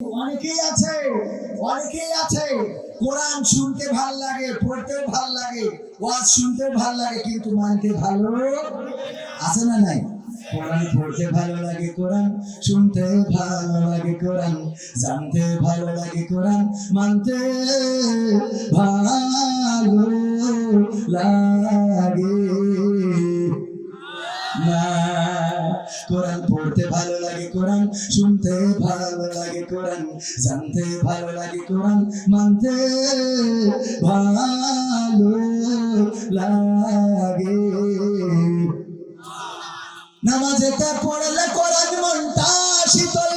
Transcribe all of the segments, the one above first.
অনেকেই আছে অনেকেই আছে। কোরআন শুনতে ভালো লাগে ভালো লাগে, ওয়াজ শুনতে ভালো লাগে, কিন্তু মানতে ভালো আছে না নাই? কোরআন পড়তে ভালো লাগে, কোরআন শুনতে ভালো লাগে, কোরআন জানতে ভালো লাগে, কোরআন মানতে ভালো লাগে। শুনতে ভালো লাগে কোরআন, জানতে ভালো লাগে কোরআন, মানতে ভালো লাগে। নামাজেতে পড়লে কোরআন মনটা শীতল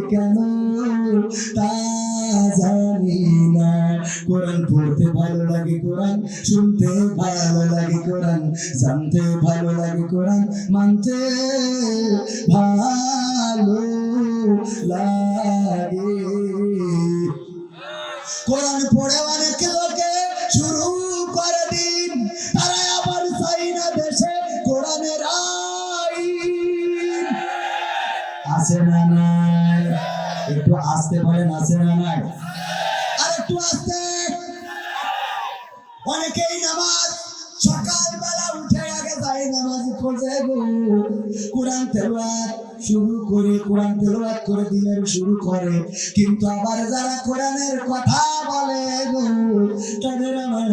কেন তা জানি না কোরআন পড়তে ভালো লাগে কোরআন শুনতে ভালো লাগে কোরআন জানতে ভালো লাগে কোরআন মানতে ভালো লাগে কোরআন। পড়ে অনেক লোকে, শুরু করে দিন তারা আবার চাই না দেশে কোরআনের আইন। আছে না নাই? একটু আসতে বলেন, আছে না নাই? আর একটু আসতে। অনেকেই নামাজ সকালবেলা উঠে আগে নামাজ গো। কোরআন তেলাওয়াত শুরু করে, কোরআন তেলাওয়াত করে, দিনের শুরু করে। কিন্তু আবার যারা কোরআনের কথা বলে গো, তাদের আমার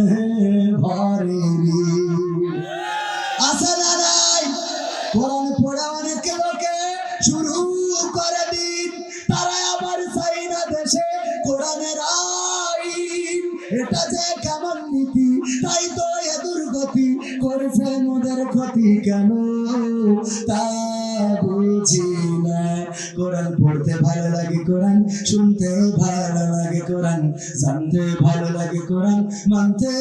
করেছে মোদের ক্ষতি কেন? তা বুঝি না। কোরআন পড়তে ভালো লাগে কোরআন, শুনতে ভালো লাগে কোরআন, জানতে ভালো লাগে কোরআন, মানতে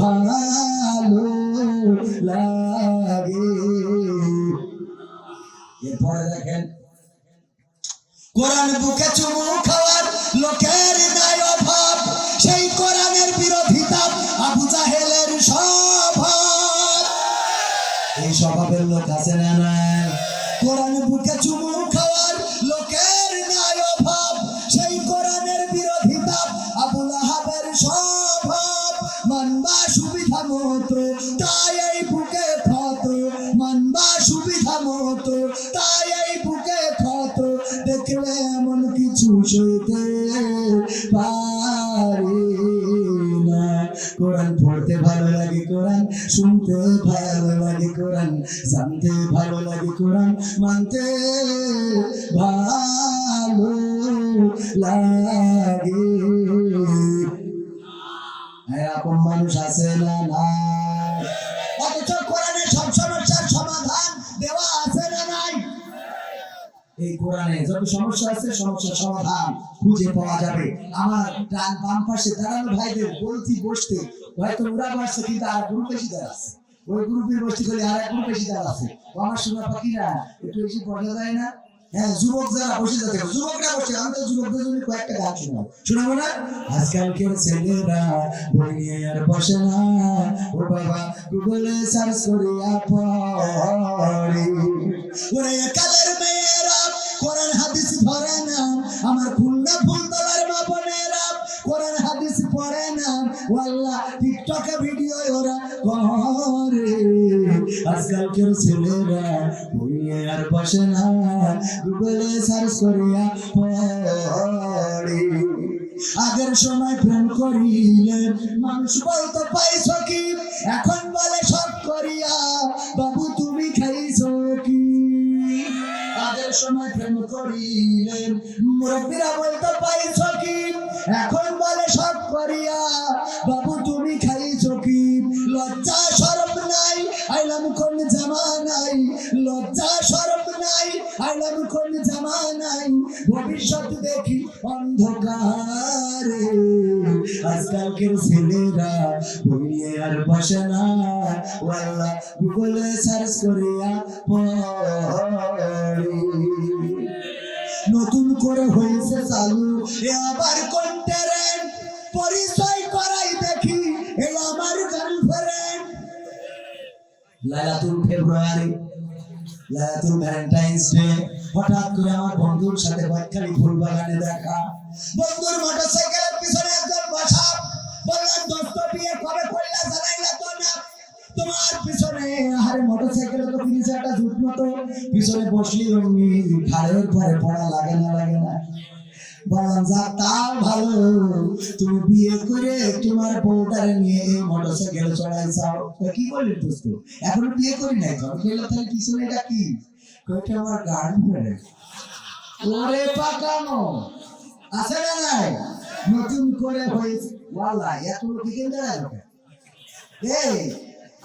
ভালো লাগে। এরপরে দেখেন, কোরআন বুকে চুমু খাওয়ার লোকের নাই স্বভাবের না ভালো লাগে কোরআন, জানতে ভালো লাগে কোরআন, মানতে ভালো লাগে। এরকম মানুষ আছে না নাই? অথচ কোরআনে সব সমস্যার সমাধান দেওয়া আছে না নাই? এই কোরআনে যত সমস্যা আছে, সমস্যার সমাধান খুঁজে পাওয়া যাবে। আমার ডান বাম পাশে দাঁড়ানো ভাইদের বলতি বসতে হয়তো ওরা বসছে, কিন্তু আর গ্রুপ বেশি দাঁড়াচ্ছে ওই গ্রুপের বসতে গেলে আর এক বেশি দাঁড়াচ্ছে ও আমার শোনা পাখিরা একটু বেশি পড়া যায় না? হ্যাঁ যুবক যারা বসে যাচ্ছে যুবকরা বসে, আমি তো যুবকদের জন্য কয়েকটা গান না? আজকালকের ছেলেরা বই নিয়ে আর বসে না। ও বাবা, গুগলে সার্চ পড়ে ওরে কালের মেয়েরা, কোরআন হাদিস ধরে না। আমার খুলনা ফুলতলার মা বোনেরা, কোরআন ওয়াল্লাহ টিকটকে ভিডিও ওরা করে আজকালকের ছেলেরা বইয়ে আর বসে না। গুগলে সার্চ করিয়া পড়ে। আগের সময় প্রেম করিলে মানুষ বলতো পাইছ কি এখন বলে সব করিয়া, বাবু তুমি খাইছ কি? আগের সময় প্রেম করিলেন, মুরব্বীরা বলতে পাইছ কি এখন বলে সব করিয়া ভবিষ্যৎ দেখি অন্ধকারে। আজকালকের ছেলেরা নিয়ে আর বসে না। ওয়াল্লাহ, গুগলে সার্চ করিয়া নতুন করে হয়েছে চালু। এ আবার ট্রেন পরিচয় করাই দেখি এই আমার গার্লফ্রেন্ড লাইলাতুল ফেব্রুয়ারি। ভ্যালেন্টাইন্স ডে, হঠাৎ করে আমার বন্ধুর সাথে বাইকারি ফুল বাগানে দেখা। বন্ধুর মোটরসাইকেলের পিছনে একজন বসা। বললাম, দোস্ত, বিয়ে কবে করলা? জানাইলা তো না। তোমার পিছনে, আরে মোটরসাইকেল তো পিছনে একটা জুট মতো। পিছনে বসলি ঘাড়ের পরে পড়া লাগে না লাগে না। বললাম যা ভালো। তুমি বিয়ে করে তোমার বউটারে নিয়ে এই মোটরসাইকেলে চড়াই যাও। কি বললি দোস্ত? এখনও বিয়ে করি নাই তো? বললাম তাহলে পিছনে এটা কি? কইটা আমার গার্লফ্রেন্ড ওরে পাকানো। আছে না নাই? নতুন করে হয়েছে। ওয়াল্লাহ এত এখানে দাঁড়ায় এই,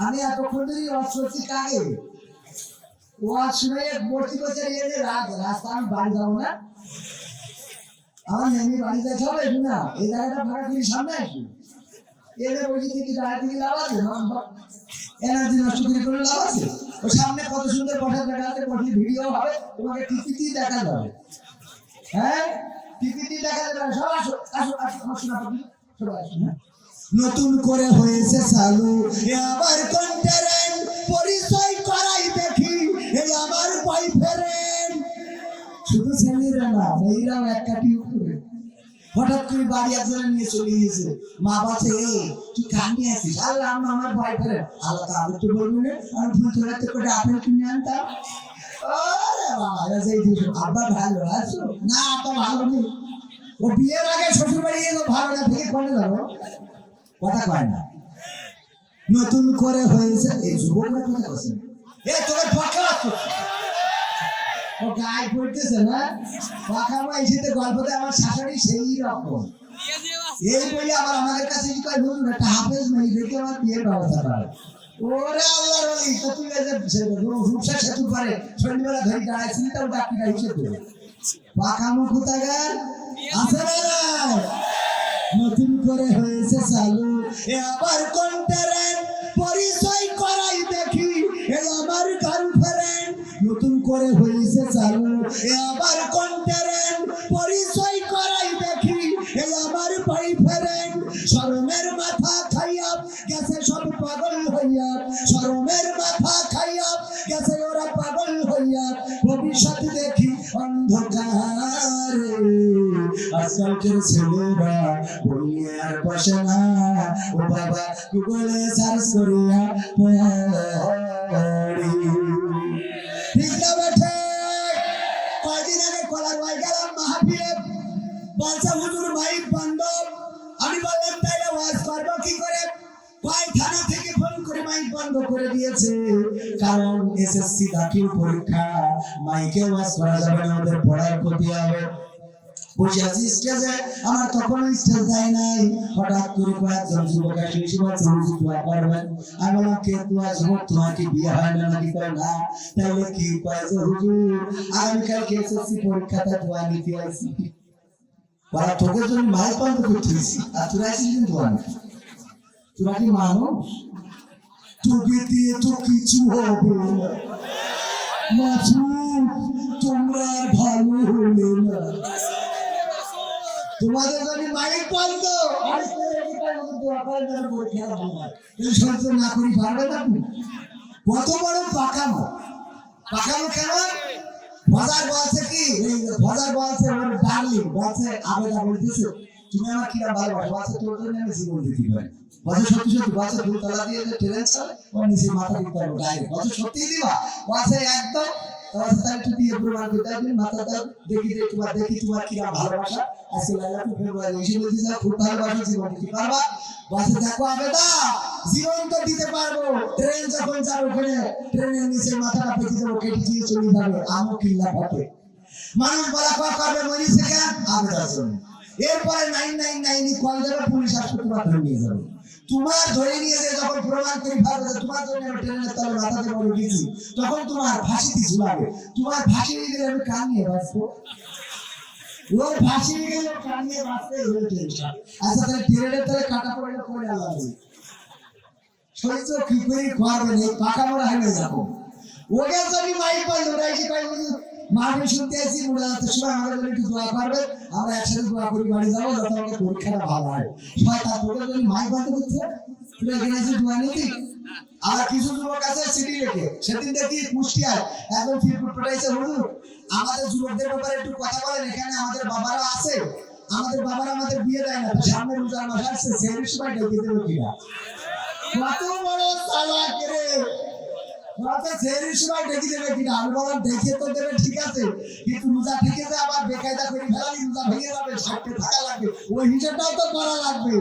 আমি এতক্ষণ ধরে অসুস্থি কাগে ওয়াজ শুনে বসে বসে রাস্তা আমি বাড়ি যাব না? আমার নেমি বাড়ি যেতে হবে একটু না এই জায়গাটা ভাড়া সামনে এদের লাভ আছে? এনার্জি নষ্ট করে করে লাভ আছে? ও সামনে কত সুন্দর বসা দেখা আছে ভিডিও হবে, তোমাকে টিপিটি দেখা যাবে হ্যাঁ? টিপিটি দেখা যাবে সব আসো আসো আসো, আমার শোনা পাবি আসো হ্যাঁ? নতুন করে হয়েছে চালু। আবার কোন ট্রেন পরিচয় করাই দেখি। এই আমার বয়ফ্রেন্ড না। মেয়েরাও এক কাটি উপরে হঠাৎ করে বাড়ি একজনে নিয়ে চলে মা বলছে তুই কান্দি আছিস? আল্লাহ আমি আমার বয়ফ্রেন্ড আল্লাহ তো তো বলবি না। আমি তোলাতে করে আপেল কিনে আনতাম। আব্বা ভালো, আছো? না আব্বা ভালো নেই। ও বিয়ের আগে শ্বশুর বাড়ি ভালো না থেকে করে যাব কথা কয় না। নতুন করে হয়েছে, এই যুবকরা কথা কছে এ ও গায়ে পড়তেছে, না? পাকা মাইছিতে গল্পতে আমার শাশুড়ি সেই রকম। এই বলে আবার আমাদের কাছে কি কয় বলুন একটা হাফেজ মেয়ে, দেখে আমার বিয়ের ব্যবস্থা আল্লাহর তো তুই যে রূপসা সেতু পারে ধরে আছে না নতুন করে হয়েছে চালু। এ আবার কোন ট্রেন পরিচয় করাই দেখি। এ আমার গার্লফ্রেন্ড নতুন করে হয়েছে চালু এ আবার কোন ট্রেন পরিচয় করাই দেখি। এ আমার বয়ফ্রেন্ড শরমের মাথা খাইয়া গেছে সব পাগল হইয়া। শরমের মাথা খাইয়া গেছে ওরা পাগল হইয়া। ভবিষ্যৎ দেখি অন্ধকারে। আজকালকের ছেলেরা বইয়ে আর বসে না। ও বাবা গুগলে সার্চ করিয়া গেলাম মাহফিলে হুজুর আমি বললাম, তাইলে ওয়াজ কি করে? থেকে ফোন করে মাইক বন্ধ করে দিয়েছে। কারণ এসএসসি দাখিল পরীক্ষা মাইকে ওয়াজ করা যাবে না, ওদের পড়ার ক্ষতি হবে। বসে আছি স্টেজে? নাই। হঠাৎ করে কয়েকজন যুবক আমি কে কয় যে হুজুর? এসএসসি মায়ের পান্ত করতেছি আর তোরা আইসিস কিন্তু দোয়া কি মানুষ? তোকে দিয়ে তো তোমরা ভালো হলে না। তোমাদের যদি মাইক বন্ধ সহ্য না করি পারবে না তুমি? কত বড় পাকামো পাকামো কেন? বাজার বলছে কি? বাজার বলছে ওর ডার্লিং বলছে আবেদা বলতেছে তুমি আমার কিরা ভালোবাসো? বলছে তোর জন্য আমি জীবন দিতে পারি। বলছে সত্যি সত্যি। বলছে দুই দিয়ে যে ট্রেন চলে ওর নিচে মাথা দিতে পারব ডাইরেক্ট বলছে সত্যি দিবা? বলছে একদম। সাথে একটু প্রমাণ করতে হবে মাথা দাও দেখি যে তোমার, দেখি তোমার কিরা ভালোবাসা। আজকে লাইলা টু ফেব্রুয়ারি এসে বলছি যে খুব ভালোবাসা জীবন দিতে পারবা? বলছে, দেখো আবেদা, জীবন তো দিতে পারব। ট্রেন যখন যাবে ওখানে, ট্রেনের নিচে মাথাটা পেতে দেবো, কেটে দিয়ে চলে যাবে। আমও কিল্লা হবে মানুষ বলা কয় করবে মরিছে কেন? আবেদার জন্য এরপরে নাইন নাইন নাইন কল যাবে পুলিশ ধরে নিয়ে যাবে। তোমার ধরে নিয়ে যখন প্রমাণ করে যে তোমার জন্য ট্রেনের তলে মাথাতে বলে গেছি, তখন তোমার ফাঁসিতে ঝুলাবে। তোমার ফাঁসি নিয়ে গেলে আমি কান নিয়ে বাঁচবো? ওর ফাঁসি গেল কানিয়ে বাঁচতে হলো টেনশন আচ্ছা তাহলে ট্রেনের তাহলে কাটা পড়লে পড়ে আলাদা কি করে পাকা মোড়া হয়ে যাব। ওকে যদি মাইক পাই মাঠে শুনতে আসি যাতে সময় আমাদের জন্য একটু দোয়া করবে আমরা একসাথে দোয়া করি, বাড়ি যাব, যাতে আমাদের পরীক্ষাটা ভালো হয়। সবাই তার তোকে যদি মাইক বাঁধতে করছে? তুই দোয়া নিতি আর কিছু যুবক আছে সিটি সেদিন দেখি একদম আমাদের যুবকদের ব্যাপারে একটু কথা বলেন, এখানে আমাদের বাবারা আছে। আমাদের বাবারা আমাদের বিয়ে দেয় না সামনে রোজার মাস আসছে, সেই সময় ডেকে দেবে কিনা? কত বড় চালাক রে! কত সেই সময় ডেকে দেবে কিনা? আমি বললাম দেখে তো দেবে, ঠিক আছে। কিন্তু রোজা থেকে যে আবার বেকায়দা করে ফেলালি, রোজা ভেঙে যাবে ওই হিসাবটাও তো করা লাগবে।